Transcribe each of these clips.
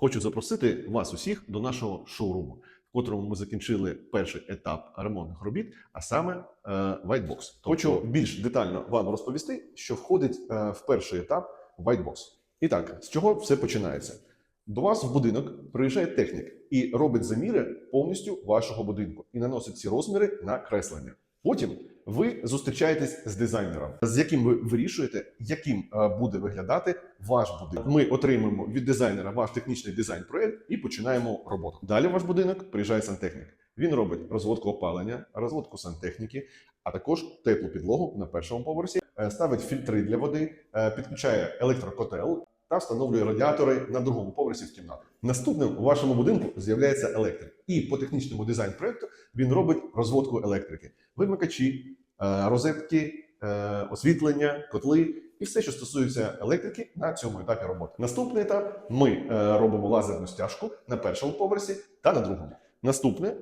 Хочу запросити вас усіх до нашого шоуруму, в котрому ми закінчили перший етап ремонтних робіт, а саме е, White Box. Хочу більш детально вам розповісти, що входить е, в перший етап White Box. І так, з чого все починається? До вас в будинок приїжджає технік і робить заміри повністю вашого будинку і наносить ці розміри на креслення. Потім ви зустрічаєтесь з дизайнером, з яким ви вирішуєте, яким е, буде виглядати ваш будинок. Ми отримуємо від дизайнера ваш технічний дизайн-проект і починаємо роботу. Далі ваш будинок приїжджає сантехнік. Він робить розводку опалення, розводку сантехніки, а також теплу підлогу на першому поверсі, е, ставить фільтри для води, е, підключає електрокотел та встановлює радіатори на другому поверсі в кімнату. Наступним у вашому будинку з'являється електрик, і по технічному дизайн проекту він робить розводку електрики, вимикачі, е, розетки, е, освітлення, котли і все, що стосується електрики на цьому етапі роботи. Наступний етап ми е, робимо лазерну стяжку на першому поверсі та на другому. Наступне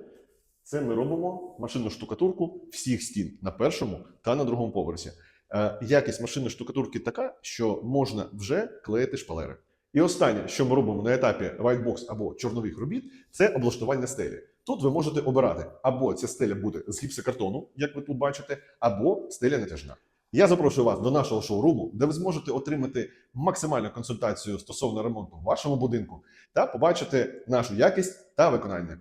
це ми робимо машинну штукатурку всіх стін на першому та на другому поверсі. Е, Якість машинної штукатурки така, що можна вже клеїти шпалери. І останнє, що ми робимо на етапі whitebox або чорнових робіт, це облаштування стелі. Тут ви можете обирати або ця стеля буде з гіпсокартону, як ви тут бачите, або стеля натяжна. Я запрошую вас до нашого шоуруму, де ви зможете отримати максимальну консультацію стосовно ремонту в вашому будинку та побачити нашу якість та виконання.